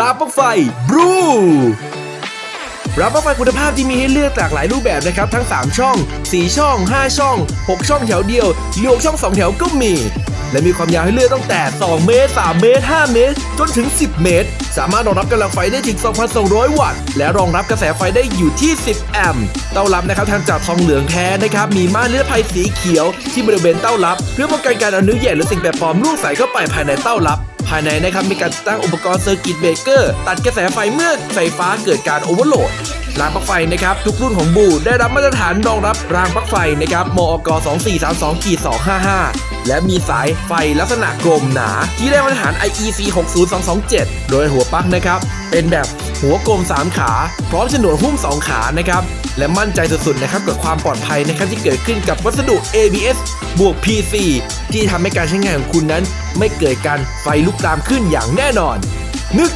ราปลั๊กไฟบลูรางปลั๊กไฟคุณภาพที่มีให้เลือกหลากหลายรูปแบบนะครับ ทั้ง 3 ช่อง 4 ช่อง 5 ช่อง 6 ช่องแถวเดียวหรือ6ช่อง 2 แถวก็มี และมีความยาวให้เลือกตั้งแต่ 2 เมตร 3 เมตร 5 เมตร จนถึง 10 เมตร สามารถรองรับกำลังไฟได้ถึง 2,200 วัตต์ และรองรับกระแสไฟได้อยู่ที่ 10 แอมป์ เต้ารับนะครับทำจากทองเหลืองแท้นะครับ มีม่านนิรภัยสีเขียว ที่บริเวณเต้ารับ เพื่อป้องกันการอนื้อแย่หรือสิ่งแปลกปลอมลูกใส่เข้าไปภายในเต้ารับ ภายในนะครับมีการติดตั้งอุปกรณ์เซอร์กิตเบรกเกอร์ตัดกระแสไฟเมื่อไฟฟ้าเกิดการโอเวอร์โหลดรางปลั๊กไฟนะครับทุกรุ่นของบูได้รับมาตรฐานรองรับรางปลั๊กไฟนะครับมอก2432กี255 และมีสายไฟลักษณะกลมหนา ที่ได้มาตรฐาน IEC 60227 โดยหัวปลั๊กนะครับเป็นแบบ หัวกลม 3 ขา พร้อมฉนวนหุ้ม 2 ขานะครับ และมั่นใจสุดๆนะครับกับความปลอดภัยนะครับที่เกิดขึ้นกับวัสดุ ABS บวก PC ที่ทำให้การใช้งานของคุณนั้น ไม่เกิดการไฟลุกลามขึ้นอย่างแน่นอน นึกถึง